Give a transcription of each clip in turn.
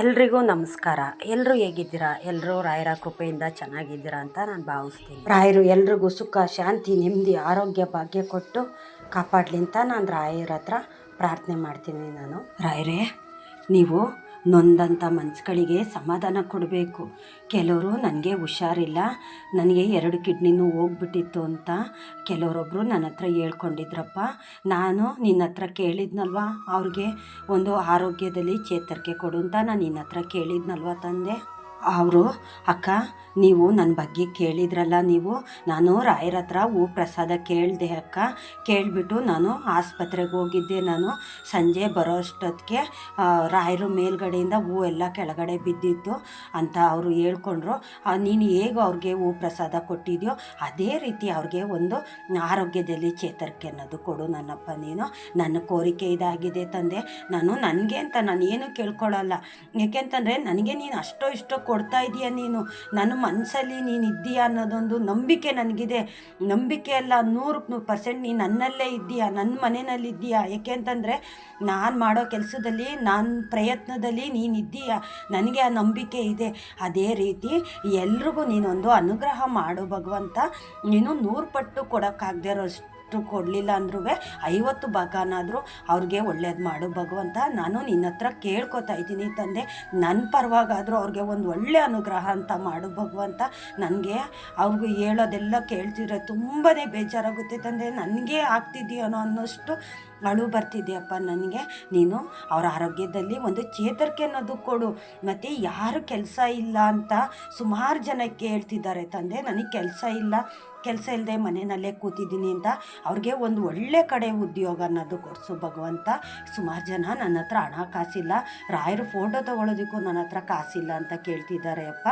ಎಲ್ರಿಗೂ ನಮಸ್ಕಾರ. ಎಲ್ಲರೂ ಹೇಗಿದ್ದೀರಾ? ಎಲ್ಲರೂ ರಾಯರ ಕೃಪೆಯಿಂದ ಚೆನ್ನಾಗಿದ್ದೀರಾ ಅಂತ ನಾನು ಭಾವಿಸ್ತೀನಿ. ರಾಯರು ಎಲ್ರಿಗೂ ಸುಖ, ಶಾಂತಿ, ನೆಮ್ಮದಿ, ಆರೋಗ್ಯ, ಭಾಗ್ಯ ಕೊಟ್ಟು ಕಾಪಾಡಲಿ ಅಂತ ನಾನು ರಾಯರ ಹತ್ರ ಪ್ರಾರ್ಥನೆ ಮಾಡ್ತೀನಿ ನಾನು. ರಾಯರೇ, ನೀವು ನೊಂದಂಥ ಮನ್ಸುಗಳಿಗೆ ಸಮಾಧಾನ ಕೊಡಬೇಕು. ಕೆಲವರು ನನಗೆ ಹುಷಾರಿಲ್ಲ. ನನಗೆ ಎರಡು ಕಿಡ್ನಿನೂ ಹೋಗ್ಬಿಟ್ಟಿತ್ತು ಅಂತ ಕೆಲವರೊಬ್ಬರು ನನ್ನ ಹತ್ರ ಹೇಳ್ಕೊಂಡಿದ್ರಪ್ಪ. ನಾನು ನಿನ್ನ ಹತ್ರ ಕೇಳಿದ್ನಲ್ವ? ಅವ್ರಿಗೆ ಒಂದು ಆರೋಗ್ಯದಲ್ಲಿ ಚೇತರಿಕೆ ಕೊಡು ಅಂತ ನಾನು ನಿನ್ನ ಹತ್ರ ಕೇಳಿದ್ನಲ್ವ ತಂದೆ? ಅವರು, ಅಕ್ಕ, ನೀವು ನನ್ನ ಬಗ್ಗೆ ಕೇಳಿದ್ರಲ್ಲ ನೀವು? ನಾನು ರಾಯರ ಹತ್ರ ಹೂ ಪ್ರಸಾದ ಕೇಳಿದೆ, ಅಕ್ಕ. ಕೇಳಿಬಿಟ್ಟು ನಾನು ಆಸ್ಪತ್ರೆಗೆ ಹೋಗಿದ್ದೆ ನಾನು. ಸಂಜೆ ಬರೋ ಅಷ್ಟೊತ್ತಿಗೆ ರಾಯರು ಮೇಲ್ಗಡೆಯಿಂದ ಹೂ ಎಲ್ಲ ಕೆಳಗಡೆ ಬಿದ್ದಿತ್ತು ಅಂತ ಅವರು ಹೇಳ್ಕೊಂಡ್ರು. ನೀನು ಹೇಗೆ ಅವ್ರಿಗೆ ಹೂ ಪ್ರಸಾದ ಕೊಟ್ಟಿದ್ಯೋ, ಅದೇ ರೀತಿ ಅವ್ರಿಗೆ ಒಂದು ಆರೋಗ್ಯದಲ್ಲಿ ಚೇತರಿಕೆ ಅನ್ನೋದು ಕೊಡು ನನ್ನಪ್ಪ ನೀನು. ನನ್ನ ಕೋರಿಕೆ ಇದಾಗಿದೆ ತಂದೆ. ನಾನು ನನಗೆ ಅಂತ ನಾನು ಏನು ಕೇಳ್ಕೊಳ್ಳಲ್ಲ ಏಕೆಂತಂದರೆ ನನಗೆ ನೀನು ಅಷ್ಟೋ ಇಷ್ಟೋ ಕೊಡ್ತಾ ಇದೀಯ ನೀನು? ನನ್ನ ಮನಸ್ಸಲ್ಲಿ ನೀನು ಇದ್ದೀಯಾ ಅನ್ನೋದೊಂದು ನಂಬಿಕೆ ನನಗಿದೆ. ನಂಬಿಕೆ ಅಲ್ಲ ನೂರಕ್ಕೆ ನೂರು ಪರ್ಸೆಂಟ್ ನೀನು ನನ್ನಲ್ಲೇ ಇದ್ದೀಯಾ ನನ್ನ ಮನೆಯಲ್ಲಿ ಇದ್ದೀಯಾ. ಏಕೆಂತಂದರೆ ನಾನು ಮಾಡೋ ಕೆಲಸದಲ್ಲಿ, ನಾನು ಪ್ರಯತ್ನದಲ್ಲಿ ನೀನು ಇದ್ದೀಯಾ. ನನಗೆ ಆ ನಂಬಿಕೆ ಇದೆ. ಅದೇ ರೀತಿ, ಎಲ್ರಿಗೂ ನೀನೊಂದು ಅನುಗ್ರಹ ಮಾಡು ಭಗವಂತ. ನೀನು ನೂರು ಪಟ್ಟು ಕೊಡೋಕ್ಕಾಗದೇ ಇರೋಷ್ಟು ಕೊಡಲಿಲ್ಲ ಅಂದ್ರೂ ಐವತ್ತು ಭಾಗನಾದರೂ ಅವ್ರಿಗೆ ಒಳ್ಳೇದು ಮಾಡು ಭಗವಂತ. ನಾನು ನಿನ್ನ ಹತ್ರ ಕೇಳ್ಕೊತಾ ಇದ್ದೀನಿ ತಂದೆ. ನನ್ನ ಪರವಾಗಾದರೂ ಅವ್ರಿಗೆ ಒಂದು ಒಳ್ಳೆ ಅನುಗ್ರಹ ಅಂತ ಮಾಡು ಭಗವಂತ. ನನಗೆ ಅವ್ರಿಗೂ ಹೇಳೋದೆಲ್ಲ ಕೇಳ್ತಿದ್ರೆ ತುಂಬಾ ಬೇಜಾರಾಗುತ್ತೆ ತಂದೆ. ನನಗೆ ಆಗ್ತಿದೆಯೋನೋ ಅನ್ನೋಷ್ಟು ಅಳು ಬರ್ತಿದೆಯಪ್ಪ ನನಗೆ. ನೀನು ಅವರ ಆರೋಗ್ಯದಲ್ಲಿ ಒಂದು ಚೇತರಿಕೆ ಅನ್ನೋದು ಕೊಡು. ಮತ್ತು ಯಾರು ಕೆಲಸ ಇಲ್ಲ ಅಂತ ಸುಮಾರು ಜನ ಕೇಳ್ತಿದ್ದಾರೆ ತಂದೆ. ನನಗೆ ಕೆಲಸ ಇಲ್ಲ. ಕೆಲಸ ಇಲ್ಲದೆ ಮನೆಯಲ್ಲೇ ಕೂತಿದ್ದೀನಿ ಅಂತ ಅವ್ರಿಗೆ ಒಂದು ಒಳ್ಳೆ ಕಡೆ ಉದ್ಯೋಗ ಅನ್ನೋದು ಕೊಡಿಸು ಭಗವಂತ. ಸುಮಾರು ಜನ ನನ್ನ ಹತ್ರ ಹಣ ಕಾಸಿಲ್ಲ. ರಾಯರು ಫೋಟೋ ತೊಗೊಳೋದಕ್ಕೂ ನನ್ನ ಹತ್ರ ಕಾಸಿಲ್ಲ ಅಂತ ಕೇಳ್ತಿದ್ದಾರೆ ಅಪ್ಪ.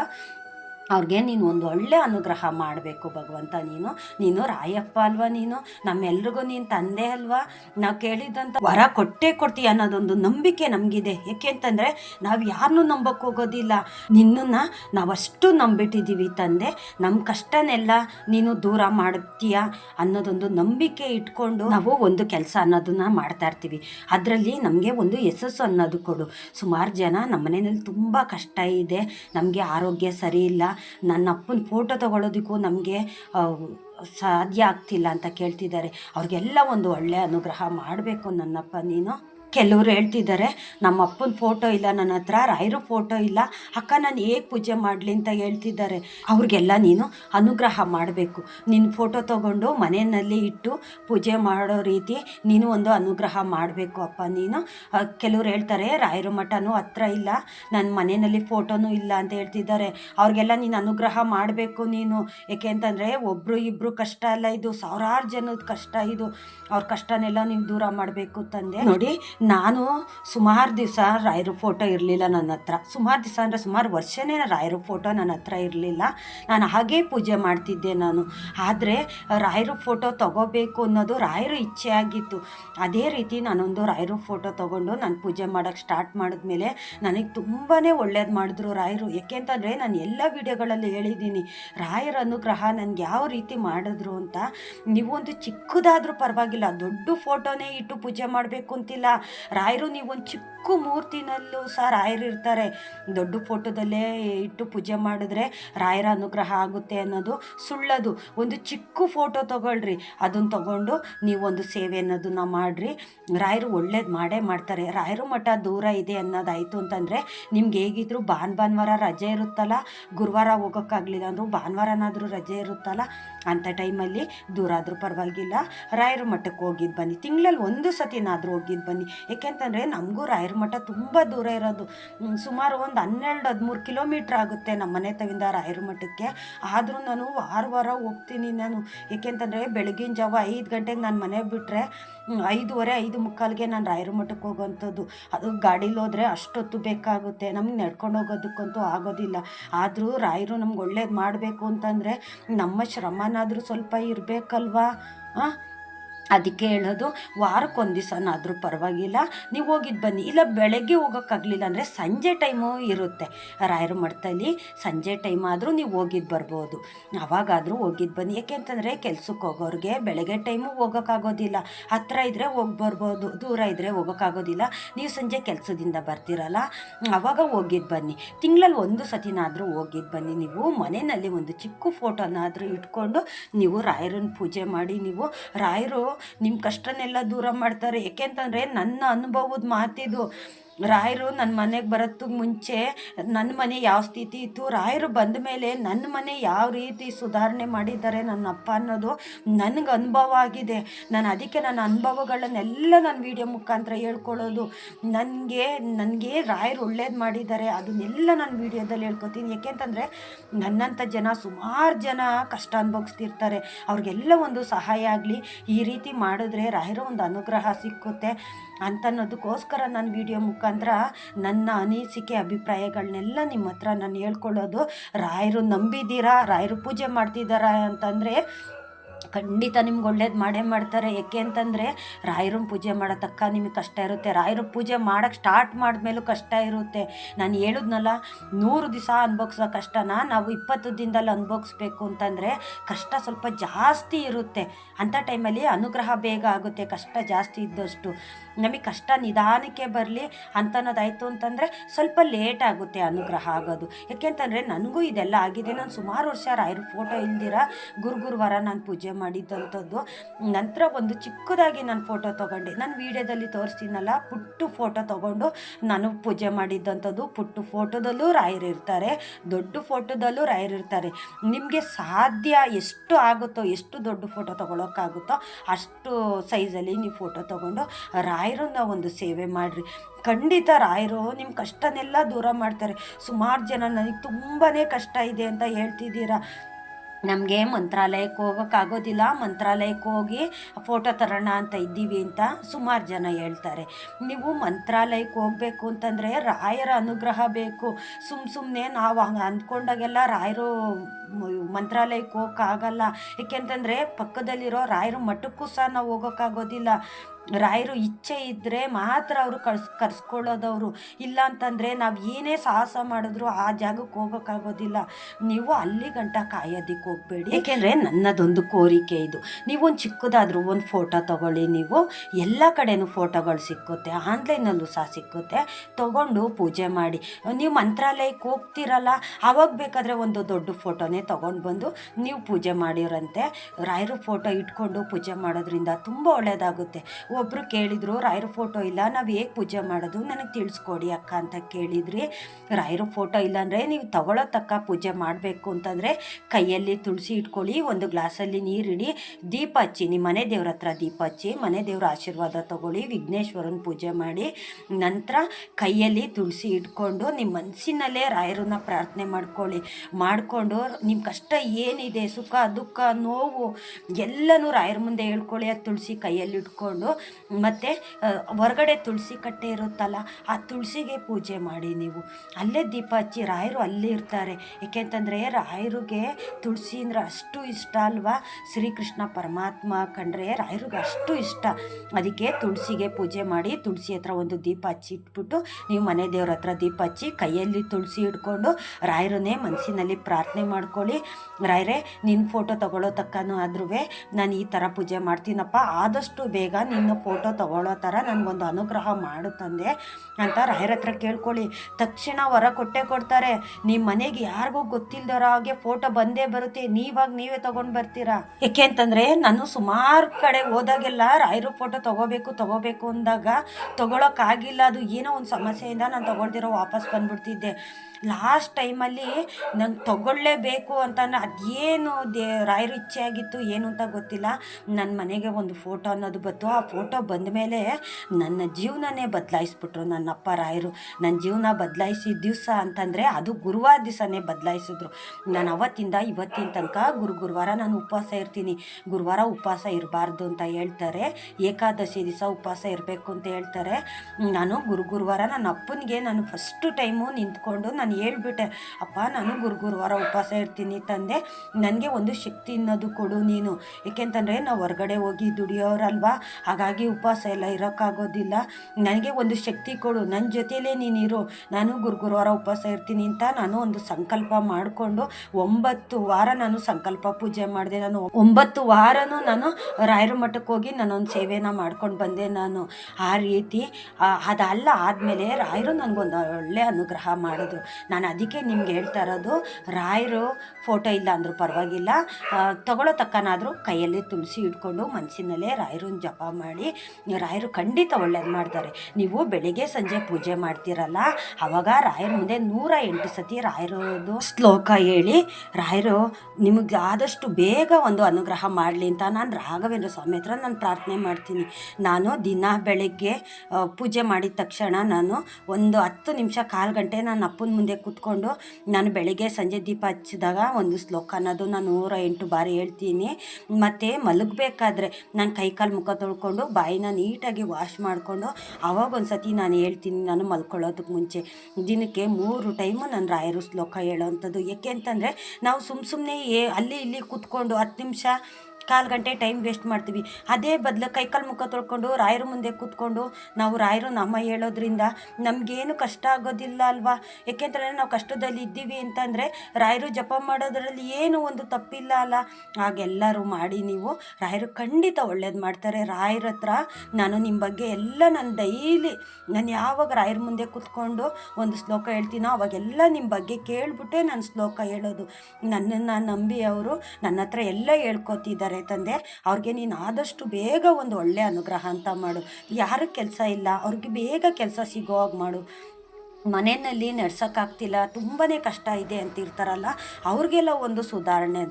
ಅವ್ರಿಗೆ ನೀನು ಒಂದು ಒಳ್ಳೆ ಅನುಗ್ರಹ ಮಾಡಬೇಕು ಭಗವಂತ ನೀನು. ನೀನು ರಾಯಪ್ಪ ಅಲ್ವಾ ನೀನು? ನಮ್ಮೆಲ್ರಿಗೂ ನೀನು ತಂದೆ ಅಲ್ವಾ? ನಾವು ಕೇಳಿದ್ದಂಥ ವರ ಕೊಟ್ಟೇ ಕೊಡ್ತೀಯ ಅನ್ನೋದೊಂದು ನಂಬಿಕೆ ನಮಗಿದೆ. ಏಕೆಂತಂದರೆ ನಾವು ಯಾರನ್ನೂ ನಂಬಕ್ಕೆ ಹೋಗೋದಿಲ್ಲ. ನಿನ್ನನ್ನು ನಾವಷ್ಟು ನಂಬಿಟ್ಟಿದ್ದೀವಿ ತಂದೆ. ನಮ್ಮ ಕಷ್ಟನೆಲ್ಲ ನೀನು ದೂರ ಮಾಡ್ತೀಯ ಅನ್ನೋದೊಂದು ನಂಬಿಕೆ ಇಟ್ಕೊಂಡು ನಾವು ಒಂದು ಕೆಲಸ ಅನ್ನೋದನ್ನ ಮಾಡ್ತಾ ಇರ್ತೀವಿ. ಅದರಲ್ಲಿ ನಮಗೆ ಒಂದು ಯಶಸ್ಸು ಅನ್ನೋದು ಕೊಡು. ಸುಮಾರು ಜನ ನಮ್ಮ ಮನೆಯಲ್ಲಿ ತುಂಬ ಕಷ್ಟ ಇದೆ. ನಮಗೆ ಆರೋಗ್ಯ ಸರಿ ಇಲ್ಲ. ನನ್ನ ಅಪ್ಪನ ಫೋಟೋ ತಗೊಳ್ಳೋದಕ್ಕೂ ನಮಗೆ ಸಾಧ್ಯ ಆಗ್ತಿಲ್ಲ ಅಂತ ಕೇಳ್ತಿದ್ದಾರೆ. ಅವ್ರಿಗೆಲ್ಲ ಒಂದು ಒಳ್ಳೆಯ ಅನುಗ್ರಹ ಮಾಡಬೇಕು ನನ್ನಪ್ಪ ನೀನು. ಕೆಲವರು ಹೇಳ್ತಿದ್ದಾರೆ ನಮ್ಮ ಅಪ್ಪನ ಫೋಟೋ ಇಲ್ಲ, ನನ್ನ ಹತ್ರ ರಾಯರು ಫೋಟೋ ಇಲ್ಲ, ಅಕ್ಕ ನಾನು ಹೇಗೆ ಪೂಜೆ ಮಾಡಲಿ ಅಂತ ಹೇಳ್ತಿದ್ದಾರೆ. ಅವ್ರಿಗೆಲ್ಲ ನೀನು ಅನುಗ್ರಹ ಮಾಡಬೇಕು. ನಿನ್ನ ಫೋಟೋ ತೊಗೊಂಡು ಮನೆಯಲ್ಲಿ ಇಟ್ಟು ಪೂಜೆ ಮಾಡೋ ರೀತಿ ನೀನು ಒಂದು ಅನುಗ್ರಹ ಮಾಡಬೇಕು ಅಪ್ಪ ನೀನು. ಕೆಲವ್ರು ಹೇಳ್ತಾರೆ, ರಾಯರ ಮಠನೂ ಹತ್ರ ಇಲ್ಲ ನನ್ನ ಮನೆಯಲ್ಲಿ ಫೋಟೋನೂ ಇಲ್ಲ ಅಂತ ಹೇಳ್ತಿದ್ದಾರೆ. ಅವ್ರಿಗೆಲ್ಲ ನೀನು ಅನುಗ್ರಹ ಮಾಡಬೇಕು ನೀನು. ಏಕೆ ಅಂತಂದರೆ ಒಬ್ಬರು ಇಬ್ಬರು ಕಷ್ಟ ಅಲ್ಲ ಇದು, ಸಾವಿರಾರು ಜನದ ಕಷ್ಟ ಇದು. ಅವ್ರ ಕಷ್ಟನೆಲ್ಲ ನೀವು ದೂರ ಮಾಡಬೇಕು ತಂದೆ. ನೋಡಿ ನಾನು ಸುಮಾರು ದಿವಸ ರಾಯರ ಫೋಟೋ ಇರಲಿಲ್ಲ ನನ್ನ ಹತ್ರ. ಸುಮಾರು ದಿವಸ ಅಂದರೆ ಸುಮಾರು ವರ್ಷನೇ ರಾಯರ ಫೋಟೋ ನನ್ನ ಹತ್ರ ಇರಲಿಲ್ಲ. ನಾನು ಹಾಗೇ ಪೂಜೆ ಮಾಡ್ತಿದ್ದೆ ನಾನು. ಆದರೆ ರಾಯರ ಫೋಟೋ ತಗೋಬೇಕು ಅನ್ನೋದು ರಾಯರ ಇಚ್ಛೆ ಆಗಿತ್ತು. ಅದೇ ರೀತಿ ನಾನೊಂದು ರಾಯರ ಫೋಟೋ ತೊಗೊಂಡು ನಾನು ಪೂಜೆ ಮಾಡೋಕ್ಕೆ ಸ್ಟಾರ್ಟ್ ಮಾಡಿದ್ಮೇಲೆ ನನಗೆ ತುಂಬಾ ಒಳ್ಳೇದು ಮಾಡಿದ್ರು ರಾಯರು. ಏಕೆಂತಂದರೆ ನಾನು ಎಲ್ಲ ವಿಡಿಯೋಗಳಲ್ಲಿ ಹೇಳಿದ್ದೀನಿ, ರಾಯರ ಅನುಗ್ರಹ ನನಗೆ ಯಾವ ರೀತಿ ಮಾಡಿದ್ರು ಅಂತ. ನೀವು ಒಂದು ಚಿಕ್ಕದಾದರೂ ಪರವಾಗಿಲ್ಲ, ದೊಡ್ಡ ಫೋಟೋನೇ ಇಟ್ಟು ಪೂಜೆ ಮಾಡಬೇಕು ಅಂತಿಲ್ಲ. ರಾಯರು ನೀವೊಂದು ಚಿಕ್ಕ ಮೂರ್ತಿನಲ್ಲೂ ಸಹ ರಾಯರು ಇರ್ತಾರೆ. ದೊಡ್ಡ ಫೋಟೋದಲ್ಲೇ ಇಟ್ಟು ಪೂಜೆ ಮಾಡಿದ್ರೆ ರಾಯರ ಅನುಗ್ರಹ ಆಗುತ್ತೆ ಅನ್ನೋದು ಸುಳ್ಳದು. ಒಂದು ಚಿಕ್ಕ ಫೋಟೋ ತಗೊಳ್ರಿ ಅದನ್ನು ತಗೊಂಡು ನೀವೊಂದು ಸೇವೆ ಅನ್ನೋದನ್ನ ಮಾಡಿರಿ. ರಾಯರು ಒಳ್ಳೇದು ಮಾಡೇ ಮಾಡ್ತಾರೆ. ರಾಯರು ಮಠ ದೂರ ಇದೆ ಅನ್ನೋದಾಯಿತು ಅಂತಂದರೆ ನಿಮ್ಗೆ ಹೇಗಿದ್ರು ಭಾನ್ ಭಾನುವಾರ ರಜೆ ಇರುತ್ತಲ್ಲ, ಗುರುವಾರ ಹೋಗೋಕ್ಕಾಗಲಿಲ್ಲ ಅಂದರೂ ಭಾನುವಾರನಾದರೂ ರಜೆ ಇರುತ್ತಲ್ಲ ಅಂಥ ಟೈಮಲ್ಲಿ ದೂರ ಆದರೂ ಪರವಾಗಿಲ್ಲ. ರಾಯರು ಮಠಕ್ಕೆ ಹೋಗಿದ್ದು ಬನ್ನಿ. ತಿಂಗಳಲ್ಲಿ ಒಂದು ಸತಿನಾದರೂ ಹೋಗಿದ್ದು ಬನ್ನಿ. ಏಕೆಂತಂದರೆ ನಮಗೂ ರಾಯರ ಮಠ ತುಂಬ ದೂರ ಇರೋದು. ಸುಮಾರು ಒಂದು ಹನ್ನೆರಡು, ಹದಿಮೂರು ಕಿಲೋಮೀಟ್ರ್ ಆಗುತ್ತೆ ನಮ್ಮ ಮನೆ ತವಿಂದ ರಾಯರ ಮಠಕ್ಕೆ ಆದರೂ ನಾನು ವಾರ ವಾರ ಹೋಗ್ತೀನಿ ನಾನು. ಏಕೆಂತಂದರೆ ಬೆಳಗಿನ ಜಾವ ಐದು ಗಂಟೆಗೆ ನಾನು ಮನೆ ಬಿಟ್ಟರೆ ಐದೂವರೆ, ಐದು ಮುಕ್ಕಾಲ್ಗೆ ನಾನು ರಾಯರ ಮಠಕ್ಕೆ ಹೋಗೋವಂಥದ್ದು ಅದು ಗಾಡೀಲಿ ಹೋದರೆ ಅಷ್ಟೊತ್ತು ಬೇಕಾಗುತ್ತೆ. ನಮ್ಗೆ ನಡ್ಕೊಂಡು ಹೋಗೋದಕ್ಕಂತೂ ಆಗೋದಿಲ್ಲ. ಆದರೂ ರಾಯರು ನಮ್ಗೆ ಒಳ್ಳೇದು ಮಾಡಬೇಕು ಅಂತಂದರೆ ನಮ್ಮ ಶ್ರಮನಾದರೂ ಸ್ವಲ್ಪ ಇರಬೇಕಲ್ವಾ? ಹಾಂ? ಅದಕ್ಕೆ ಹೇಳೋದು ವಾರಕ್ಕೆ ಒಂದು ದಿವಸನಾದರೂ ಪರವಾಗಿಲ್ಲ. ನೀವು ಹೋಗಿದ್ದು ಬನ್ನಿ. ಇಲ್ಲ, ಬೆಳಗ್ಗೆ ಹೋಗೋಕ್ಕಾಗಲಿಲ್ಲ ಅಂದರೆ ಸಂಜೆ ಟೈಮು ಇರುತ್ತೆ. ರಾಯರ ಮಠದಲ್ಲಿ ಸಂಜೆ ಟೈಮ್ ಆದರೂ ನೀವು ಹೋಗಿದ್ದು ಬರ್ಬೋದು. ಅವಾಗಾದರೂ ಹೋಗಿದ್ದು ಬನ್ನಿ. ಯಾಕೆ ಅಂತಂದರೆ ಕೆಲ್ಸಕ್ಕೆ ಹೋಗೋರಿಗೆ ಬೆಳಗ್ಗೆ ಟೈಮು ಹೋಗೋಕ್ಕಾಗೋದಿಲ್ಲ ಹತ್ತಿರ ಇದ್ದರೆ ಹೋಗಿ ಬರ್ಬೋದು. ದೂರ ಇದ್ದರೆ ಹೋಗೋಕ್ಕಾಗೋದಿಲ್ಲ ನೀವು ಸಂಜೆ ಕೆಲಸದಿಂದ ಬರ್ತೀರಲ್ಲ. ಅವಾಗ ಹೋಗಿದ್ದು ಬನ್ನಿ. ತಿಂಗಳಲ್ಲಿ ಒಂದು ಸತಿನಾದರೂ ಹೋಗಿದ್ದು ಬನ್ನಿ ನೀವು. ಮನೆಯಲ್ಲಿ ಒಂದು ಚಿಕ್ಕ ಫೋಟೋನಾದರೂ ಇಟ್ಕೊಂಡು ನೀವು ರಾಯರನ್ನ ಪೂಜೆ ಮಾಡಿ ನೀವು. ರಾಯರು ನಿಮ್ಮ ಕಷ್ಟನೆಲ್ಲ ದೂರ ಮಾಡ್ತಾರೆ. ಏಕೆಂತಂದರೆ ನನ್ನ ಅನುಭವದ ಮಾತಿದು ರಾಯರು ನನ್ನ ಮನೆಗೆ ಬರೋದು ಮುಂಚೆ ನನ್ನ ಮನೆ ಯಾವ ಸ್ಥಿತಿ ಇತ್ತು? ರಾಯರು ಬಂದ ಮೇಲೆ ನನ್ನ ಮನೆ ಯಾವ ರೀತಿ ಸುಧಾರಣೆ ಮಾಡಿದ್ದಾರೆ ನನ್ನ ಅಪ್ಪ ಅನ್ನೋದು ನನಗೆ ಅನುಭವ ಆಗಿದೆ. ನಾನು ಅದಕ್ಕೆ ನನ್ನ ಅನುಭವಗಳನ್ನೆಲ್ಲ ನಾನು ವೀಡಿಯೋ ಮುಖಾಂತರ ಹೇಳ್ಕೊಳ್ಳೋದು. ನನಗೆ ನನಗೆ ರಾಯರು ಒಳ್ಳೇದು ಮಾಡಿದ್ದಾರೆ. ಅದನ್ನೆಲ್ಲ ನಾನು ವೀಡಿಯೋದಲ್ಲಿ ಹೇಳ್ಕೊತೀನಿ. ಯಾಕೆಂತಂದರೆ ನನ್ನಂಥ ಜನ ಸುಮಾರು ಜನ ಕಷ್ಟ ಅನುಭವಿಸ್ತಿರ್ತಾರೆ. ಅವ್ರಿಗೆಲ್ಲ ಒಂದು ಸಹಾಯ ಆಗಲಿ. ಈ ರೀತಿ ಮಾಡಿದ್ರೆ ರಾಯರ ಒಂದು ಅನುಗ್ರಹ ಸಿಕ್ಕುತ್ತೆ. ಅಂತ ಅನ್ನೋದಕ್ಕೋಸ್ಕರ ನಾನು ವಿಡಿಯೋ ಮುಖಾಂತರ ನನ್ನ ಅನಿಸಿಕೆ ಅಭಿಪ್ರಾಯಗಳನ್ನೆಲ್ಲ ನಿಮ್ಮ ಹತ್ರ ನಾನು ಹೇಳ್ಕೊಳ್ಳೋದು. ರಾಯರು ನಂಬಿದ್ದೀರಾ? ರಾಯರು ಪೂಜೆ ಮಾಡ್ತಿದ್ದಾರಾ ಅಂತಂದರೆ ಖಂಡಿತ ನಿಮ್ಗೆ ಒಳ್ಳೇದು ಮಾಡೇ ಮಾಡ್ತಾರೆ. ಏಕೆ ಅಂತಂದರೆ ರಾಯರನ್ನ ಪೂಜೆ ಮಾಡೋ ತಕ್ಕ ನಿಮಗೆ ಕಷ್ಟ ಇರುತ್ತೆ. ರಾಯರು ಪೂಜೆ ಮಾಡೋಕ್ಕೆ ಸ್ಟಾರ್ಟ್ ಮಾಡಿದ್ಮೇಲೂ ಕಷ್ಟ ಇರುತ್ತೆ. ನಾನು ಹೇಳಿದ್ನಲ್ಲ, ನೂರು ದಿವಸ ಅನುಭವಿಸೋ ಕಷ್ಟನ ನಾವು ಇಪ್ಪತ್ತು ದಿನದಲ್ಲಿ ಅನುಭವಿಸ್ಬೇಕು ಅಂತಂದರೆ ಕಷ್ಟ ಸ್ವಲ್ಪ ಜಾಸ್ತಿ ಇರುತ್ತೆ. ಅಂಥ ಟೈಮಲ್ಲಿ ಅನುಗ್ರಹ ಬೇಗ ಆಗುತ್ತೆ. ಕಷ್ಟ ಜಾಸ್ತಿ ಇದ್ದಷ್ಟು. ನಮಗೆ ಕಷ್ಟ ನಿಧಾನಕ್ಕೆ ಬರಲಿ ಅಂತನ್ನೋದಾಯಿತು ಅಂತಂದರೆ ಸ್ವಲ್ಪ ಲೇಟ್ ಆಗುತ್ತೆ ಅನುಗ್ರಹ ಆಗೋದು. ಯಾಕೆಂತಂದರೆ ನನಗೂ ಇದೆಲ್ಲ ಆಗಿದೆ. ನಾನು ಸುಮಾರು ವರ್ಷ ರಾಯರ ಫೋಟೋ ಇಲ್ದಿರ ಗುರು ಗುರುವಾರ ನಾನು ಪೂಜೆ ಮಾಡಿದ್ದಂಥದ್ದು ನಂತರ ಒಂದು ಚಿಕ್ಕದಾಗಿ ನಾನು ಫೋಟೋ ತೊಗೊಂಡೆ. ನಾನು ವೀಡಿಯೋದಲ್ಲಿ ತೋರಿಸ್ತೀನಲ್ಲ, ಪುಟ್ಟು ಫೋಟೋ ತೊಗೊಂಡು ನಾನು ಪೂಜೆ ಮಾಡಿದ್ದಂಥದ್ದು ಪುಟ್ಟು ಫೋಟೋದಲ್ಲೂ ರಾಯರಿರ್ತಾರೆ ದೊಡ್ಡ ಫೋಟೋದಲ್ಲೂ ರಾಯರಿರ್ತಾರೆ ನಿಮಗೆ ಸಾಧ್ಯ ಎಷ್ಟು ಆಗುತ್ತೋ, ಎಷ್ಟು ದೊಡ್ಡ ಫೋಟೋ ತೊಗೊಳೋಕ್ಕಾಗುತ್ತೋ ಅಷ್ಟು ಸೈಜಲ್ಲಿ ನೀವು ಫೋಟೋ ತೊಗೊಂಡು ರಾಯರನ್ನ ಒಂದು ಸೇವೆ ಮಾಡಿರಿ. ಖಂಡಿತ ರಾಯರು ನಿಮ್ಮ ಕಷ್ಟನೆಲ್ಲ ದೂರ ಮಾಡ್ತಾರೆ. ಸುಮಾರು ಜನ ನನಗೆ ತುಂಬಾ ಕಷ್ಟ ಇದೆ ಅಂತ ಹೇಳ್ತಿದ್ದೀರಾ? ನಮಗೆ ಮಂತ್ರಾಲಯಕ್ಕೆ ಹೋಗೋಕ್ಕಾಗೋದಿಲ್ಲ ಮಂತ್ರಾಲಯಕ್ಕೆ ಹೋಗಿ ಫೋಟೋ ತರೋಣ ಅಂತ ಇದ್ದೀವಿ ಅಂತ ಸುಮಾರು ಜನ ಹೇಳ್ತಾರೆ. ನೀವು ಮಂತ್ರಾಲಯಕ್ಕೆ ಹೋಗಬೇಕು ಅಂತಂದರೆ ರಾಯರ ಅನುಗ್ರಹ ಬೇಕು. ಸುಮ್ಮ ಸುಮ್ಮನೆ ನಾವು ಹಂಗೆ ಅಂದ್ಕೊಂಡಾಗೆಲ್ಲ ರಾಯರು ಮಂತ್ರಾಲಯಕ್ಕೆ ಹೋಗೋಕ್ಕಾಗಲ್ಲ. ಏಕೆಂತಂದರೆ ಪಕ್ಕದಲ್ಲಿರೋ ರಾಯರ ಮಠಕ್ಕೂ ಸಹ ನಾವು ಹೋಗೋಕ್ಕಾಗೋದಿಲ್ಲ. ರಾಯರು ಇಚ್ಛೆ ಇದ್ದರೆ ಮಾತ್ರ ಅವರು ಕಳ್ಸ್ ಕರ್ಸ್ಕೊಳ್ಳೋದವರು. ಇಲ್ಲ ಅಂತಂದರೆ ನಾವು ಏನೇ ಸಾಹಸ ಮಾಡಿದ್ರು ಆ ಜಾಗಕ್ಕೆ ಹೋಗೋಕ್ಕಾಗೋದಿಲ್ಲ. ನೀವು ಅಲ್ಲಿ ಗಂಟ ಕಾಯೋದಕ್ಕೆ ಹೋಗಬೇಡಿ. ಏಕೆಂದರೆ ನನ್ನದೊಂದು ಕೋರಿಕೆ ಇದು. ನೀವು ಒಂದು ಚಿಕ್ಕದಾದರೂ ಒಂದು ಫೋಟೋ ತೊಗೊಳ್ಳಿ ನೀವು. ಎಲ್ಲ ಕಡೆನೂ ಫೋಟೋಗಳು ಸಿಕ್ಕುತ್ತೆ. ಆನ್ಲೈನಲ್ಲೂ ಸಹ ಸಿಕ್ಕುತ್ತೆ. ತೊಗೊಂಡು ಪೂಜೆ ಮಾಡಿ. ನೀವು ಮಂತ್ರಾಲಯಕ್ಕೆ ಹೋಗ್ತಿರಲ್ಲ ಆವಾಗ ಬೇಕಾದರೆ ಒಂದು ದೊಡ್ಡ ಫೋಟೋನೇ ತೊಗೊಂಡು ಬಂದು ನೀವು ಪೂಜೆ ಮಾಡಿರಂತೆ ರಾಯರು ಫೋಟೋ ಇಟ್ಕೊಂಡು ಪೂಜೆ ಮಾಡೋದ್ರಿಂದ ತುಂಬ ಒಳ್ಳೆಯದಾಗುತ್ತೆ ಒಬ್ಬರು ಕೇಳಿದರು, ರಾಯರ ಫೋಟೋ ಇಲ್ಲ, ನಾವು ಹೇಗೆ ಪೂಜೆ ಮಾಡೋದು? ನನಗೆ ತಿಳಿಸ್ಕೊಡಿ ಅಕ್ಕ ಅಂತ ಕೇಳಿದ್ರಿ. ರಾಯರ ಫೋಟೋ ಇಲ್ಲಾಂದರೆ ನೀವು ತಗೊಳ್ಳೋ ತಕ್ಕ ಪೂಜೆ ಮಾಡಬೇಕು ಅಂತಂದರೆ ಕೈಯಲ್ಲಿ ತುಳಸಿ ಇಟ್ಕೊಳ್ಳಿ, ಒಂದು ಗ್ಲಾಸಲ್ಲಿ ನೀರಿಡಿ ದೀಪ ಹಚ್ಚಿ, ನಿಮ್ಮ ಮನೆ ದೇವ್ರ ಹತ್ರ ದೀಪ ಹಚ್ಚಿ, ಮನೆ ದೇವ್ರ ಆಶೀರ್ವಾದ ತಗೊಳ್ಳಿ, ವಿಘ್ನೇಶ್ವರನ ಪೂಜೆ ಮಾಡಿ, ನಂತರ ಕೈಯಲ್ಲಿ ತುಳಸಿ ಇಟ್ಕೊಂಡು ನಿಮ್ಮ ಮನಸ್ಸಿನಲ್ಲೇ ರಾಯರನ್ನ ಪ್ರಾರ್ಥನೆ ಮಾಡ್ಕೊಳ್ಳಿ. ಮಾಡಿಕೊಂಡು ನಿಮ್ಮ ಕಷ್ಟ ಏನಿದೆ, ಸುಖ, ದುಃಖ, ನೋವು, ಎಲ್ಲನೂ ರಾಯರ ಮುಂದೆ ಹೇಳ್ಕೊಳ್ಳಿ ಆ ತುಳಸಿ ಕೈಯಲ್ಲಿ ಇಟ್ಕೊಂಡು. ಮತ್ತು ಹೊರಗಡೆ ತುಳಸಿ ಕಟ್ಟೆ ಇರುತ್ತಲ್ಲ, ಆ ತುಳಸಿಗೆ ಪೂಜೆ ಮಾಡಿ ನೀವು. ಅಲ್ಲೇ ದೀಪ ಹಚ್ಚಿ ರಾಯರು ಅಲ್ಲೇ ಇರ್ತಾರೆ. ಏಕೆಂತಂದರೆ ರಾಯರಿಗೆ ತುಳಸಿ ಅಂದ್ರೆ ಅಷ್ಟು ಇಷ್ಟ ಅಲ್ವಾ? ಶ್ರೀಕೃಷ್ಣ ಪರಮಾತ್ಮ ಕಂಡ್ರೆ ರಾಯರಿಗೆ ಅಷ್ಟು ಇಷ್ಟ. ಅದಕ್ಕೆ ತುಳಸಿಗೆ ಪೂಜೆ ಮಾಡಿ, ತುಳಸಿ ಹತ್ರ ಒಂದು ದೀಪ ಹಚ್ಚಿ ಇಟ್ಬಿಟ್ಟು, ನೀವು ಮನೆ ದೇವ್ರ ಹತ್ರ ದೀಪ ಹಚ್ಚಿ ಕೈಯಲ್ಲಿ ತುಳಸಿ ಹಿಡ್ಕೊಂಡು ರಾಯರನ್ನೇ ಮನಸ್ಸಿನಲ್ಲಿ ಪ್ರಾರ್ಥನೆ ಮಾಡ್ಕೊಳ್ಳಿ. ರಾಯರೇ ನಿನ್ನ ಫೋಟೋ ತಗೊಳ್ಳೋ ತಕ್ಕನೂ ಆದ್ರೂ ನಾನು ಈ ಥರ ಪೂಜೆ ಮಾಡ್ತೀನಪ್ಪ. ಆದಷ್ಟು ಬೇಗ ನಿನ್ನ ಫೋಟೋ ತಗೊಳ್ಳೋ ಥರ ನನಗೊಂದು ಅನುಗ್ರಹ ಮಾಡು ತಂದೆ ಅಂತ ರಾಯರ ಹತ್ರ ಕೇಳ್ಕೊಳ್ಳಿ. ತಕ್ಷಣ ಹೊರ ಕೊಟ್ಟೆ ಕೊಡ್ತಾರೆ. ನಿಮ್ಮ ಮನೆಗೆ ಯಾರಿಗೂ ಗೊತ್ತಿಲ್ಲದರ ಹಾಗೆ ಫೋಟೋ ಬಂದೇ ಬರುತ್ತೆ. ನೀವಾಗ ನೀವೇ ತಗೊಂಡು ಬರ್ತೀರಾ? ಯಾಕೆ ಅಂತಂದರೆ ನಾನು ಸುಮಾರು ಕಡೆ ಹೋದಾಗೆಲ್ಲ ರಾಯರು ಫೋಟೋ ತಗೋಬೇಕು ತಗೋಬೇಕು ಅಂದಾಗ ತೊಗೊಳಕ್ಕಾಗಿಲ್ಲ ಅದು ಏನೋ ಒಂದು ಸಮಸ್ಯೆಯಿಂದ ನಾನು ತೊಗೊಳ್ದಿರೋ ವಾಪಸ್ ಬಂದ್ಬಿಡ್ತಿದ್ದೆ. ಲಾಸ್ಟ್ ಟೈಮಲ್ಲಿ ನಂಗೆ ತಗೊಳ್ಳೇಬೇಕು ಅಂತ ಅದೇನು ದೇ ರಾಯರ ಇಚ್ಛೆ ಆಗಿತ್ತು ಏನು ಅಂತ ಗೊತ್ತಿಲ್ಲ. ನನ್ನ ಮನೆಗೆ ಒಂದು ಫೋಟೋ ಅನ್ನೋದು ಬಂತು. ಆ ಫೋಟೋ ಬಂದ ಮೇಲೆ ನನ್ನ ಜೀವನನೇ ಬದಲಾಯಿಸ್ಬಿಟ್ರು ನನ್ನ ಅಪ್ಪ ರಾಯರು. ನನ್ನ ಜೀವನ ಬದಲಾಯಿಸಿದ ದಿವಸ ಅಂತಂದರೆ ಅದು ಗುರುವಾರ ದಿವಸನೇ ಬದಲಾಯಿಸಿದ್ರು. ನಾನು ಅವತ್ತಿಂದ ಇವತ್ತಿನ ತನಕ ಗುರು, ಗುರುವಾರ ನಾನು ಉಪವಾಸ ಇರ್ತೀನಿ. ಗುರುವಾರ ಉಪವಾಸ ಇರಬಾರ್ದು ಅಂತ ಹೇಳ್ತಾರೆ. ಏಕಾದಶಿ ದಿವಸ ಉಪವಾಸ ಇರಬೇಕು ಅಂತ ಹೇಳ್ತಾರೆ. ನಾನು ಗುರು, ಗುರುವಾರ ನನ್ನ ಅಪ್ಪನಿಗೆ ನಾನು ಫಸ್ಟು ಟೈಮು ನಿಂತ್ಕೊಂಡು ನಾನು ಹೇಳ್ಬಿಟ್ಟೆ, ಅಪ್ಪ, ನಾನು ಗುರು ಗುರುವಾರ ಉಪವಾಸ ಇರ್ತೀನಿ ತಂದೆ, ನನಗೆ ಒಂದು ಶಕ್ತಿ ಅನ್ನೋದು ಕೊಡು ನೀನು. ಏಕೆಂತಂದರೆ ನಾವು ಹೊರಗಡೆ ಹೋಗಿ ದುಡಿಯೋರಲ್ವಾ? ಹಾಗಾಗಿ ಉಪವಾಸ ಎಲ್ಲ ಇರೋಕ್ಕಾಗೋದಿಲ್ಲ. ನನಗೆ ಒಂದು ಶಕ್ತಿ ಕೊಡು ನನ್ನ ಜೊತೆಯಲ್ಲೇ ನೀನಿರು ನಾನು ಗುರು ಗುರುವಾರ ಉಪವಾಸ ಇರ್ತೀನಿ ಅಂತ ನಾನು ಒಂದು ಸಂಕಲ್ಪ ಮಾಡಿಕೊಂಡು ಒಂಬತ್ತು ವಾರ ನಾನು ಸಂಕಲ್ಪ ಪೂಜೆ ಮಾಡಿದೆ. ನಾನು ಒಂಬತ್ತು ವಾರನೂ ನಾನು ರಾಯರ ಮಠಕ್ಕೆ ಹೋಗಿ ನಾನೊಂದು ಸೇವೆನ ಮಾಡ್ಕೊಂಡು ಬಂದೆ ನಾನು. ಆ ರೀತಿ ಅದಲ್ಲ ಆದಮೇಲೆ ರಾಯರು ನನಗೊಂದು ಒಳ್ಳೆ ಅನುಗ್ರಹ ಮಾಡಿದ್ರು. ನಾನು ಅದಕ್ಕೆ ನಿಮ್ಗೆ ಹೇಳ್ತಾ ಇರೋದು, ರಾಯರು ಫೋಟೋ ಇಲ್ಲ ಅಂದರೂ ಪರವಾಗಿಲ್ಲ. ತಗೊಳ್ಳೋ ತಕ್ಕನಾದರೂ ಕೈಯಲ್ಲಿ ತುಳಸಿ ಇಟ್ಕೊಂಡು ಮನಸ್ಸಿನಲ್ಲೇ ರಾಯರನ್ನ ಜಪ ಮಾಡಿ, ರಾಯರು ಖಂಡಿತ ಒಳ್ಳೇದು ಮಾಡ್ತಾರೆ. ನೀವು ಬೆಳಿಗ್ಗೆ ಸಂಜೆ ಪೂಜೆ ಮಾಡ್ತೀರಲ್ಲ, ಅವಾಗ ರಾಯರ ಮುಂದೆ ನೂರ ಎಂಟು ಸತಿ ರಾಯರದು ಶ್ಲೋಕ ಹೇಳಿ, ರಾಯರು ನಿಮಗೆ ಆದಷ್ಟು ಬೇಗ ಒಂದು ಅನುಗ್ರಹ ಮಾಡಲಿ ಅಂತ ನಾನು ರಾಘವೇಂದ್ರ ಸ್ವಾಮಿ ಹತ್ರ ನಾನು ಪ್ರಾರ್ಥನೆ ಮಾಡ್ತೀನಿ. ನಾನು ದಿನ ಬೆಳಗ್ಗೆ ಪೂಜೆ ಮಾಡಿದ ತಕ್ಷಣ ನಾನು ಒಂದು ಹತ್ತು ನಿಮಿಷ ಕಾಲು ಗಂಟೆ ನಾನು ಅಪ್ಪನ ಮುಂದೆ ಕೂತ್ಕೊಂಡು ನಾನು ಬೆಳಗ್ಗೆ ಸಂಜೆ ದೀಪ ಹಚ್ಚಿದಾಗ ಒಂದು ಶ್ಲೋಕ ಅನ್ನೋದು ನಾನು ನೂರ ಎಂಟು ಬಾರಿ ಹೇಳ್ತೀನಿ. ಮತ್ತು ಮಲಗಬೇಕಾದ್ರೆ ನಾನು ಕೈಕಾಲು ಮುಖ ತೊಳ್ಕೊಂಡು ಬಾಯಿನ ನೀಟಾಗಿ ವಾಶ್ ಮಾಡಿಕೊಂಡು ಆವಾಗ ಒಂದು ಸತಿ ನಾನು ಹೇಳ್ತೀನಿ ನಾನು ಮಲ್ಕೊಳ್ಳೋದಕ್ಕೆ ಮುಂಚೆ. ದಿನಕ್ಕೆ ಮೂರು ಟೈಮು ನಾನು ರಾಯರು ಶ್ಲೋಕ ಹೇಳೋವಂಥದ್ದು ಏಕೆ ಅಂತಂದರೆ ನಾವು ಸುಮ್ಮ ಸುಮ್ಮನೆ ಅಲ್ಲಿ ಇಲ್ಲಿ ಕೂತ್ಕೊಂಡು ಹತ್ತು ನಿಮಿಷ ಕಾಲು ಗಂಟೆ ಟೈಮ್ ವೇಸ್ಟ್ ಮಾಡ್ತೀವಿ. ಅದೇ ಬದಲು ಕೈಕಾಲು ಮುಖ ತೊಳ್ಕೊಂಡು ರಾಯರ ಮುಂದೆ ಕೂತ್ಕೊಂಡು ನಾವು ರಾಯರು ನಮ್ಮ ಹೇಳೋದ್ರಿಂದ ನಮಗೇನು ಕಷ್ಟ ಆಗೋದಿಲ್ಲ ಅಲ್ವಾ? ಏಕೆಂದರೆ ನಾವು ಕಷ್ಟದಲ್ಲಿ ಇದ್ದೀವಿ ಅಂತಂದರೆ ರಾಯರು ಜಪ ಮಾಡೋದ್ರಲ್ಲಿ ಏನು ಒಂದು ತಪ್ಪಿಲ್ಲ ಅಲ್ಲ? ಹಾಗೆಲ್ಲರೂ ಮಾಡಿ ನೀವು ರಾಯರು ಖಂಡಿತ ಒಳ್ಳೇದು ಮಾಡ್ತಾರೆ. ರಾಯರ ಹತ್ರ ನಾನು ನಿಮ್ಮ ಬಗ್ಗೆ ಎಲ್ಲ ನಾನು ಡೈಲಿ ನಾನು ಯಾವಾಗ ರಾಯರ ಮುಂದೆ ಕೂತ್ಕೊಂಡು ಒಂದು ಶ್ಲೋಕ ಹೇಳ್ತೀನೋ ಅವಾಗೆಲ್ಲ ನಿಮ್ಮ ಬಗ್ಗೆ ಕೇಳಿಬಿಟ್ಟೆ ನಾನು ಶ್ಲೋಕ ಹೇಳೋದು. ನನ್ನನ್ನು ನಂಬಿ ಅವರು ನನ್ನ ಹತ್ರ ಎಲ್ಲ ಹೇಳ್ಕೊತಿದ್ದಾರೆ. ತಂದೆ, ಅವ್ರಿಗೆ ನೀನು ಆದಷ್ಟು ಬೇಗ ಒಂದು ಒಳ್ಳೆಯ ಅನುಗ್ರಹ ಅಂತ ಮಾಡು. ಯಾರು ಕೆಲಸ ಇಲ್ಲ, ಅವ್ರಿಗೆ ಬೇಗ ಕೆಲಸ ಸಿಗೋ ಹಾಗೆ ಮಾಡು. ಮನೆಯಲ್ಲಿ ನಡ್ಸೋಕ್ಕಾಗ್ತಿಲ್ಲ ತುಂಬಾ ಕಷ್ಟ ಇದೆ ಅಂತಿರ್ತಾರಲ್ಲ, ಅವ್ರಿಗೆಲ್ಲ ಒಂದು ಸುಧಾರಣೆ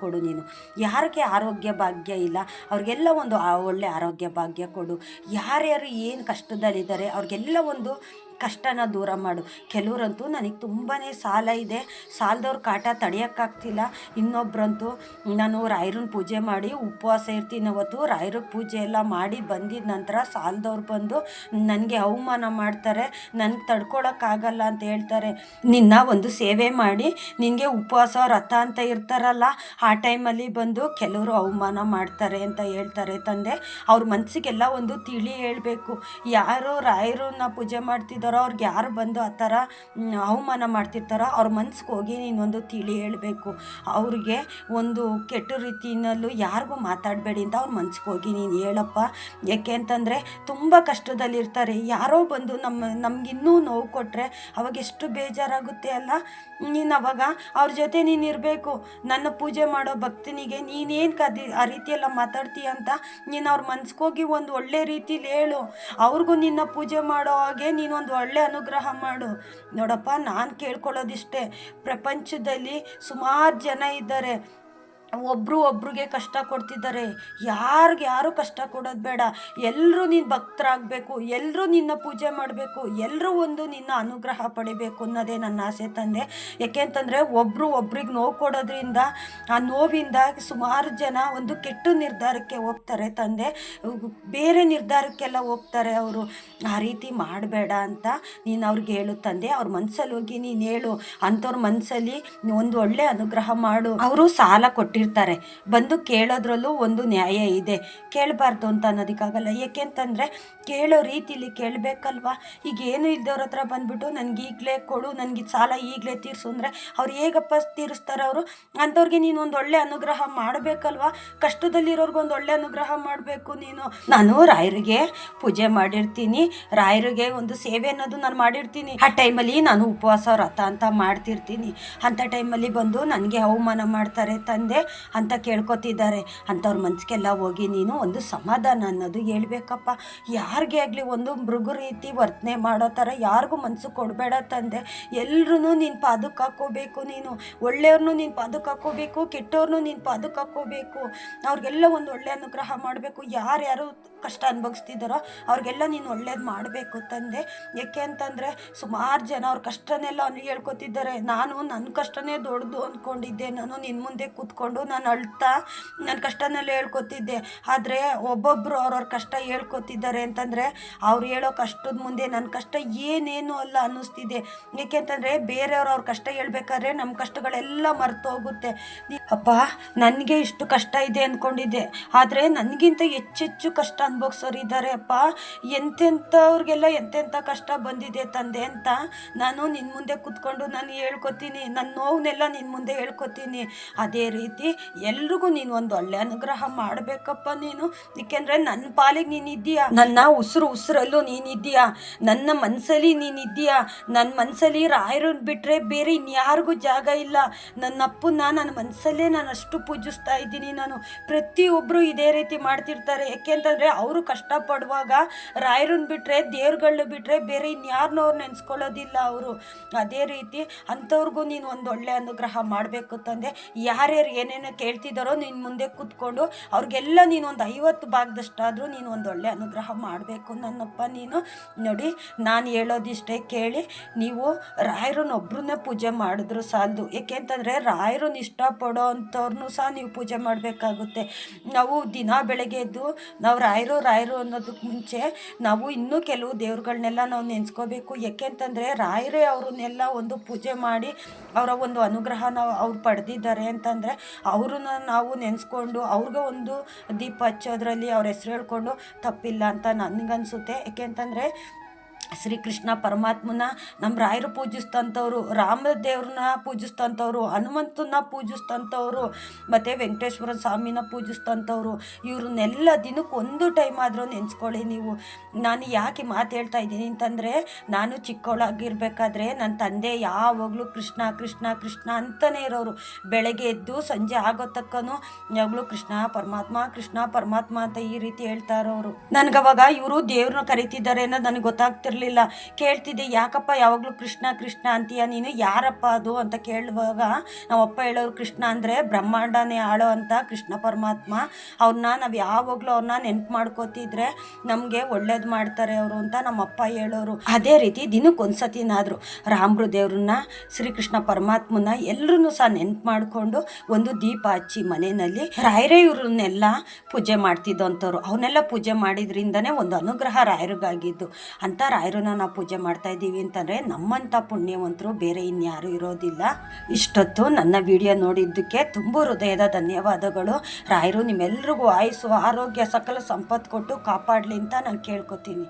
ಕೊಡು ನೀನು. ಯಾರಿಗೆ ಆರೋಗ್ಯ ಭಾಗ್ಯ ಇಲ್ಲ, ಅವ್ರಿಗೆಲ್ಲ ಒಂದು ಒಳ್ಳೆ ಆರೋಗ್ಯ ಭಾಗ್ಯ ಕೊಡು. ಯಾರ್ಯಾರು ಏನು ಕಷ್ಟದಲ್ಲಿದ್ದಾರೆ, ಅವ್ರಿಗೆಲ್ಲ ಒಂದು ಕಷ್ಟನ ದೂರ ಮಾಡು. ಕೆಲವರಂತೂ ನನಗೆ ತುಂಬಾ ಸಾಲ ಇದೆ. ಸಾಲದವ್ರ ಕಾಟ ತಡೆಯೋಕ್ಕಾಗ್ತಿಲ್ಲ. ಇನ್ನೊಬ್ಬರಂತೂ ನಾನು ರಾಯರನ್ನ ಪೂಜೆ ಮಾಡಿ ಉಪವಾಸ ಇರ್ತೀನಿ ಅವತ್ತು. ರಾಯರ ಪೂಜೆ ಎಲ್ಲ ಮಾಡಿ ಬಂದಿದ ನಂತರ ಸಾಲದವ್ರು ಬಂದು ನನಗೆ ಅವಮಾನ ಮಾಡ್ತಾರೆ. ನನಗೆ ತಡ್ಕೊಳಕ್ಕಾಗಲ್ಲ ಅಂತ ಹೇಳ್ತಾರೆ. ನಿನ್ನ ಒಂದು ಸೇವೆ ಮಾಡಿ ನಿನಗೆ ಉಪವಾಸ, ರಥ ಅಂತ ಇರ್ತಾರಲ್ಲ, ಆ ಟೈಮಲ್ಲಿ ಬಂದು ಕೆಲವರು ಅವಮಾನ ಮಾಡ್ತಾರೆ ಅಂತ ಹೇಳ್ತಾರೆ ತಂದೆ. ಅವ್ರ ಮನಸ್ಸಿಗೆಲ್ಲ ಒಂದು ತಿಳಿ ಹೇಳಬೇಕು. ಯಾರು ರಾಯರನ್ನ ಪೂಜೆ ಮಾಡ್ತಿದ್ದಾರೋ ಅವ್ರಿಗೆ ಯಾರು ಬಂದು ಆ ಥರ ಅವಮಾನ ಮಾಡ್ತಿರ್ತಾರೋ, ಅವ್ರ ಮನ್ಸಿಗೆ ಹೋಗಿ ನೀನೊಂದು ತಿಳಿ ಹೇಳಬೇಕು. ಅವ್ರಿಗೆ ಒಂದು ಕೆಟ್ಟ ರೀತಿಯಲ್ಲೂ ಯಾರಿಗೂ ಮಾತಾಡಬೇಡಿ ಅಂತ ಅವ್ರ ಮನ್ಸಿಗೆ ಹೋಗಿ ನೀನು ಹೇಳಪ್ಪ. ಯಾಕೆ ಅಂತಂದರೆ ತುಂಬ ಕಷ್ಟದಲ್ಲಿರ್ತಾರೆ. ಯಾರೋ ಬಂದು ನಮ್ಮ, ನಮಗಿನ್ನೂ ನೋವು ಕೊಟ್ಟರೆ ಅವಾಗ ಎಷ್ಟು ಬೇಜಾರಾಗುತ್ತೆ ಅಲ್ಲ? ನೀನು ಅವಾಗ ಅವ್ರ ಜೊತೆ ನೀನು ಇರಬೇಕು. ನನ್ನ ಪೂಜೆ ಮಾಡೋ ಭಕ್ತನಿಗೆ ನೀನೇನು ಕದಿ, ಆ ರೀತಿಯೆಲ್ಲ ಮಾತಾಡ್ತೀಯ ಅಂತ ನೀನು ಅವ್ರ ಮನ್ಸಿಗೆ ಹೋಗಿ ಒಂದು ಒಳ್ಳೆ ರೀತಿಲಿ ಹೇಳು. ಅವ್ರಿಗೂ ನಿನ್ನ ಪೂಜೆ ಮಾಡೋ ಹಾಗೆ ನೀನೊಂದು ಒಳ್ಳೆ ಅನುಗ್ರಹ ಮಾಡು. ನೋಡಪ್ಪ ನಾನು ಕೇಳ್ಕೊಳ್ಳೋದಿಷ್ಟೇ. ಪ್ರಪಂಚದಲ್ಲಿ ಸುಮಾರು ಜನ ಇದ್ದಾರೆ. ಒಬ್ಬರು ಒಬ್ರಿಗೆ ಕಷ್ಟ ಕೊಡ್ತಿದ್ದಾರೆ. ಯಾರಿಗೆ ಯಾರು ಕಷ್ಟ ಕೊಡೋದು ಬೇಡ. ಎಲ್ಲರೂ ನೀನು ಭಕ್ತರಾಗಬೇಕು. ಎಲ್ಲರೂ ನಿನ್ನ ಪೂಜೆ ಮಾಡಬೇಕು. ಎಲ್ಲರೂ ಒಂದು ನಿನ್ನ ಅನುಗ್ರಹ ಪಡಿಬೇಕು ಅನ್ನೋದೇ ನನ್ನ ಆಸೆ ತಂದೆ. ಯಾಕೆಂತಂದರೆ ಒಬ್ಬರು ಒಬ್ರಿಗೆ ನೋವು ಕೊಡೋದ್ರಿಂದ, ಆ ನೋವಿಂದ ಸುಮಾರು ಜನ ಒಂದು ಕೆಟ್ಟ ನಿರ್ಧಾರಕ್ಕೆ ಹೋಗ್ತಾರೆ ತಂದೆ. ಬೇರೆ ನಿರ್ಧಾರಕ್ಕೆಲ್ಲ ಹೋಗ್ತಾರೆ ಅವರು. ಆ ರೀತಿ ಮಾಡಬೇಡ ಅಂತ ನೀನು ಅವ್ರಿಗೆ ಹೇಳು ತಂದೆ. ಅವ್ರ ಮನಸ್ಸಲ್ಲಿ ಹೋಗಿ ನೀನು ಹೇಳು. ಅಂಥವ್ರ ಮನಸ್ಸಲ್ಲಿ ಒಂದು ಒಳ್ಳೆ ಅನುಗ್ರಹ ಮಾಡು. ಅವರು ಸಾಲ ಕೊಟ್ಟಿರ್ತಾರೆ. ಬಂದು ಕೇಳೋದ್ರಲ್ಲೂ ಒಂದು ನ್ಯಾಯ ಇದೆ. ಕೇಳಬಾರ್ದು ಅಂತ ಅನ್ನೋದಕ್ಕಾಗಲ್ಲ. ಏಕೆಂತಂದರೆ ಕೇಳೋ ರೀತಿಲಿ ಕೇಳಬೇಕಲ್ವಾ? ಈಗ ಏನು ಇಲ್ದವ್ರ ಹತ್ರ ಬಂದ್ಬಿಟ್ಟು ನನಗೆ ಈಗಲೇ ಕೊಡು, ನನಗೆ ಸಾಲ ಈಗಲೇ ತೀರಿಸು ಅಂದರೆ ಅವ್ರು ಹೇಗಪ್ಪ ತೀರಿಸ್ತಾರೆ ಅವರು? ಅಂಥವ್ರಿಗೆ ನೀನು ಒಂದು ಒಳ್ಳೆ ಅನುಗ್ರಹ ಮಾಡಬೇಕಲ್ವಾ? ಕಷ್ಟದಲ್ಲಿರೋರ್ಗೆ ಒಂದು ಒಳ್ಳೆ ಅನುಗ್ರಹ ಮಾಡಬೇಕು ನೀನು. ನಾನು ರಾಯರಿಗೆ ಪೂಜೆ ಮಾಡಿರ್ತೀನಿ. ರಾಯರಿಗೆ ಒಂದು ಸೇವೆ ಅನ್ನೋದು ನಾನು ಮಾಡಿರ್ತೀನಿ. ಆ ಟೈಮಲ್ಲಿ ನಾನು ಉಪವಾಸ, ವ್ರತ ಅಂತ ಮಾಡ್ತಿರ್ತೀನಿ. ಅಂಥ ಟೈಮಲ್ಲಿ ಬಂದು ನನಗೆ ಅವಮಾನ ಮಾಡ್ತಾರೆ ತಂದೆ ಅಂತ ಕೇಳ್ಕೊತಿದ್ದಾರೆ. ಅಂಥವ್ರ ಮನ್ಸಿಗೆಲ್ಲ ಹೋಗಿ ನೀನು ಒಂದು ಸಮಾಧಾನ ಅನ್ನೋದು ಹೇಳ್ಬೇಕಪ್ಪ. ಯಾರಿಗೆ ಆಗಲಿ ಒಂದು ಮೃಗು ರೀತಿ ವರ್ತನೆ ಮಾಡೋ ಥರ ಯಾರಿಗೂ ಮನಸ್ಸು ಕೊಡಬೇಡ ತಂದೆ. ಎಲ್ಲರೂ ನಿನ್ನ ಪಾದಕ್ಕೆ ಹಾಕ್ಕೋಬೇಕು ನೀನು. ಒಳ್ಳೆಯವ್ರನ್ನೂ ನಿನ್ನ ಪಾದಕ್ಕೆ ಹಾಕ್ಕೋಬೇಕು ಕೆಟ್ಟವ್ರನ್ನೂ ನಿನ್ನ ಪಾದಕ್ಕೆ ಹಾಕ್ಕೋಬೇಕು. ಅವ್ರಿಗೆಲ್ಲ ಒಂದು ಒಳ್ಳೆ ಅನುಗ್ರಹ ಮಾಡಬೇಕು. ಯಾರ್ಯಾರು ಕಷ್ಟ ಅನುಭವಿಸ್ತಿದ್ದಾರೋ ಅವ್ರಿಗೆಲ್ಲ ನೀನು ಒಳ್ಳೇದು ಮಾಡಬೇಕು ತಂದೆ. ಯಾಕೆ ಅಂತಂದರೆ ಸುಮಾರು ಜನ ಅವ್ರ ಕಷ್ಟನೆಲ್ಲ ಅವ್ನಿಗೆ ಹೇಳ್ಕೊತಿದ್ದಾರೆ. ನಾನು ನನ್ನ ಕಷ್ಟನೇ ದೊಡ್ಡದು ಅಂದ್ಕೊಂಡಿದ್ದೆ ನಾನು ನಿನ್ನ ಮುಂದೆ ಕೂತ್ಕೊಂಡು ನಾನು ಅಳ್ತಾ ನನ್ನ ಕಷ್ಟನೆಲ್ಲ ಹೇಳ್ಕೊತಿದ್ದೆ. ಆದರೆ ಒಬ್ಬೊಬ್ಬರು ಅವ್ರವ್ರ ಕಷ್ಟ ಹೇಳ್ಕೊತಿದ್ದಾರೆ ಅಂತಂದರೆ ಅವ್ರು ಹೇಳೋ ಕಷ್ಟದ ಮುಂದೆ ನನ್ನ ಕಷ್ಟ ಏನೇನು ಅಲ್ಲ ಅನ್ನಿಸ್ತಿದೆ. ಏಕೆಂತಂದರೆ ಬೇರೆಯವ್ರು ಅವ್ರ ಕಷ್ಟ ಹೇಳ್ಬೇಕಾದ್ರೆ ನಮ್ಮ ಕಷ್ಟಗಳೆಲ್ಲ ಮರ್ತೋಗುತ್ತೆ. ಅಪ್ಪ, ನನಗೆ ಇಷ್ಟು ಕಷ್ಟ ಇದೆ ಅಂದ್ಕೊಂಡಿದ್ದೆ ಆದರೆ ನನಗಿಂತ ಹೆಚ್ಚೆಚ್ಚು ಕಷ್ಟ ಅನುಭವಿಸೋರು ಇದ್ದಾರೆ, ಅಪ್ಪ. ಎಂತೆಂಥವ್ರಿಗೆಲ್ಲ ಎಂತೆಂಥ ಕಷ್ಟ ಬಂದಿದೆ ತಂದೆ ಅಂತ ನಾನು ನಿನ್ನ ಮುಂದೆ ಕೂತ್ಕೊಂಡು ನಾನು ಹೇಳ್ಕೊತೀನಿ. ನನ್ನ ನೋವನ್ನೆಲ್ಲ ನಿನ್ನ ಮುಂದೆ ಹೇಳ್ಕೊತೀನಿ. ಅದೇ ರೀತಿ ಎಲ್ರಿಗೂ ನೀನು ಒಂದು ಒಳ್ಳೆ ಅನುಗ್ರಹ ಮಾಡಬೇಕಪ್ಪ ನೀನು. ಏಕೆಂದರೆ ನನ್ನ ಪಾಲಿಗೆ ನೀನು ಇದೆಯಾ ನನ್ನ ಉಸಿರು ಉಸಿರಲ್ಲೂ ನೀನಿದ್ದೀಯಾ ನನ್ನ ಮನಸ್ಸಲ್ಲಿ ನೀನಿದ್ದೀಯಾ ನನ್ನ ಮನಸ್ಸಲ್ಲಿ ರಾಯರನ್ನ ಬಿಟ್ಟರೆ ಬೇರೆ ಇನ್ಯಾರಿಗೂ ಜಾಗ ಇಲ್ಲ. ನನ್ನ ಅಪ್ಪನ ನನ್ನ ಮನಸ್ಸಲ್ಲೇ ನಾನು ಅಷ್ಟು ಪೂಜಿಸ್ತಾ ಇದ್ದೀನಿ ನಾನು. ಪ್ರತಿಯೊಬ್ಬರು ಇದೇ ರೀತಿ ಮಾಡ್ತಿರ್ತಾರೆ. ಯಾಕೆಂತಂದರೆ ಅವರು ಕಷ್ಟಪಡುವಾಗ ರಾಯರನ್ನ ಬಿಟ್ಟರೆ ದೇವ್ರುಗಳನ್ನ ಬಿಟ್ಟರೆ ಬೇರೆ ಇನ್ಯಾರನ್ನೋ ಅವ್ರು ನೆನೆಸ್ಕೊಳ್ಳೋದಿಲ್ಲ ಅವರು. ಅದೇ ರೀತಿ ಅಂಥವ್ರಿಗೂ ನೀನು ಒಂದು ಒಳ್ಳೆ ಅನುಗ್ರಹ ಮಾಡಬೇಕು ತಂದೆ. ಯಾರ್ಯಾರು ಏನೇನೋ ಕೇಳ್ತಿದ್ದಾರೋ ನಿನ್ನ ಮುಂದೆ ಕೂತ್ಕೊಂಡು ಅವ್ರಿಗೆಲ್ಲ ನೀನು ಒಂದು ಐವತ್ತು ಭಾಗದಷ್ಟಾದರೂ ನೀನು ಒಂದು ಒಳ್ಳೆ ಅನುಗ್ರಹ ಮಾಡಬೇಕು ನನ್ನಪ್ಪ ನೀನು. ನೋಡಿ, ನಾನು ಹೇಳೋದಿಷ್ಟೇ ಕೇಳಿ, ನೀವು ರಾಯರನ್ನೊಬ್ರನ್ನೇ ಪೂಜೆ ಮಾಡಿದ್ರು ಸಾಲದು. ಏಕೆಂತಂದರೆ ರಾಯರನ್ನ ಇಷ್ಟಪಡೋ ಅಂಥವ್ರನ್ನೂ ಸಹ ನೀವು ಪೂಜೆ ಮಾಡಬೇಕಾಗುತ್ತೆ. ನಾವು ದಿನ ಬೆಳಗ್ಗೆ ಎದ್ದು ನಾವು ರಾಯರು ರಾಯರು ಅನ್ನೋದಕ್ಕೆ ಮುಂಚೆ ನಾವು ಇನ್ನೂ ಕೆಲವು ದೇವ್ರುಗಳನ್ನೆಲ್ಲ ನಾವು ನೆನೆಸ್ಕೋಬೇಕು. ಯಾಕೆಂತಂದರೆ ರಾಯರೇ ಅವ್ರನ್ನೆಲ್ಲ ಒಂದು ಪೂಜೆ ಮಾಡಿ ಅವರ ಒಂದು ಅನುಗ್ರಹ ನಾವು ಅವ್ರು ಪಡೆದಿದ್ದಾರೆ ಅಂತಂದರೆ ಅವ್ರನ್ನ ನಾವು ನೆನೆಸ್ಕೊಂಡು ಅವ್ರಿಗೆ ಒಂದು ದೀಪ ಹಚ್ಚೋದ್ರಲ್ಲಿ ಅವ್ರ ಹೆಸ್ರು ಹೇಳ್ಕೊಂಡು ತಪ್ಪಿಲ್ಲ ಅಂತ ನನಗನ್ಸುತ್ತೆ. ಯಾಕೆಂತಂದರೆ ಶ್ರೀಕೃಷ್ಣ ಪರಮಾತ್ಮನ ನಮ್ಮ ರಾಯರು ಪೂಜಿಸ್ತಂಥವ್ರು, ರಾಮದೇವ್ರನ್ನ ಪೂಜಿಸ್ತಂಥವ್ರು, ಹನುಮಂತನ ಪೂಜಿಸ್ತಂಥವ್ರು, ಮತ್ತು ವೆಂಕಟೇಶ್ವರ ಸ್ವಾಮಿನ ಪೂಜಿಸ್ತಂಥವ್ರು, ಇವ್ರನ್ನೆಲ್ಲ ದಿನಕ್ಕೆ ಒಂದು ಟೈಮ್ ಆದರೂ ನೆನೆಸ್ಕೊಳ್ಳಿ ನೀವು. ನಾನು ಯಾಕೆ ಮಾತು ಹೇಳ್ತಾ ಇದ್ದೀನಿ ಅಂತಂದರೆ, ನಾನು ಚಿಕ್ಕವಳಾಗಿರ್ಬೇಕಾದ್ರೆ ನನ್ನ ತಂದೆ ಯಾವಾಗಲೂ ಕೃಷ್ಣ ಕೃಷ್ಣ ಕೃಷ್ಣ ಅಂತಲೇ ಇರೋರು. ಬೆಳಗ್ಗೆ ಎದ್ದು ಸಂಜೆ ಆಗೋ ತಕ್ಕನೂ ಯಾವಾಗಲೂ ಕೃಷ್ಣ ಪರಮಾತ್ಮ ಕೃಷ್ಣ ಪರಮಾತ್ಮ ಅಂತ ಈ ರೀತಿ ಹೇಳ್ತಾ ಇರೋರು. ನನಗವಾಗ ಇವರು ದೇವ್ರನ್ನ ಕರಿತಿದ್ದಾರೆ ಅನ್ನೋದು ನನಗೆ ಗೊತ್ತಾಗ್ತಿರ್ಲಿಲ್ಲ. ಕೇಳ್ತಿದ್ದೆ, ಯಾಕಪ್ಪ ಯಾವಾಗಲೂ ಕೃಷ್ಣ ಕೃಷ್ಣ ಅಂತೀಯ ನೀನು? ಯಾರಪ್ಪ ಅದು? ಅಂತ ಕೇಳುವಾಗ ನಮ್ಮಪ್ಪ ಹೇಳೋರು, ಕೃಷ್ಣ ಅಂದರೆ ಬ್ರಹ್ಮಾಂಡನೇ ಆಳೋ ಅಂತ ಕೃಷ್ಣ ಪರಮಾತ್ಮ. ಅವ್ರನ್ನ ನಾವು ಯಾವಾಗಲೂ ಅವ್ರನ್ನ ನೆನ್ಪು ಮಾಡ್ಕೋತಿದ್ರೆ ನಮಗೆ ಒಳ್ಳೇದು ಮಾಡ್ತಾರೆ ಅವರು ಅಂತ ನಮ್ಮಪ್ಪ ಹೇಳೋರು. ಅದೇ ರೀತಿ ದಿನಕ್ಕೊಂದ್ಸತಿನಾದರೂ ರಾಮರು ದೇವ್ರನ್ನ ಶ್ರೀಕೃಷ್ಣ ಪರಮಾತ್ಮನ ಎಲ್ಲರೂ ಸಹ ನೆನ್ಪು ಮಾಡಿಕೊಂಡು ಒಂದು ದೀಪ ಹಚ್ಚಿ ಮನೆಯಲ್ಲಿ ರಾಯರೇ ಇವ್ರನ್ನೆಲ್ಲ ಪೂಜೆ ಮಾಡ್ತಿದ್ದಂಥವ್ರು. ಅವನ್ನೆಲ್ಲ ಪೂಜೆ ಮಾಡಿದ್ರಿಂದನೇ ಒಂದು ಅನುಗ್ರಹ ರಾಯರಿಗಾಗಿದ್ದು. ಅಂತ ರಾಯರನ್ನ ನಾವು ಪೂಜೆ ಮಾಡ್ತಾ ಇದ್ದೀವಿ ಅಂತಂದರೆ ನಮ್ಮಂಥ ಪುಣ್ಯವಂತರು ಬೇರೆ ಇನ್ಯಾರು ಇರೋದಿಲ್ಲ. ಇಷ್ಟೊತ್ತು ನನ್ನ ವಿಡಿಯೋ ನೋಡಿದ್ದಕ್ಕೆ ತುಂಬ ಹೃದಯದ ಧನ್ಯವಾದಗಳು. ರಾಯರು ನಿಮ್ಮೆಲ್ರಿಗೂ ಆಯುಸ್ಸು, ಆರೋಗ್ಯ, ಸಕಲ ಸಂಪತ್ತು ಕೊಟ್ಟು ಕಾಪಾಡಲಿ ಅಂತ ನಾನು ಕೇಳ್ಕೊತೀನಿ.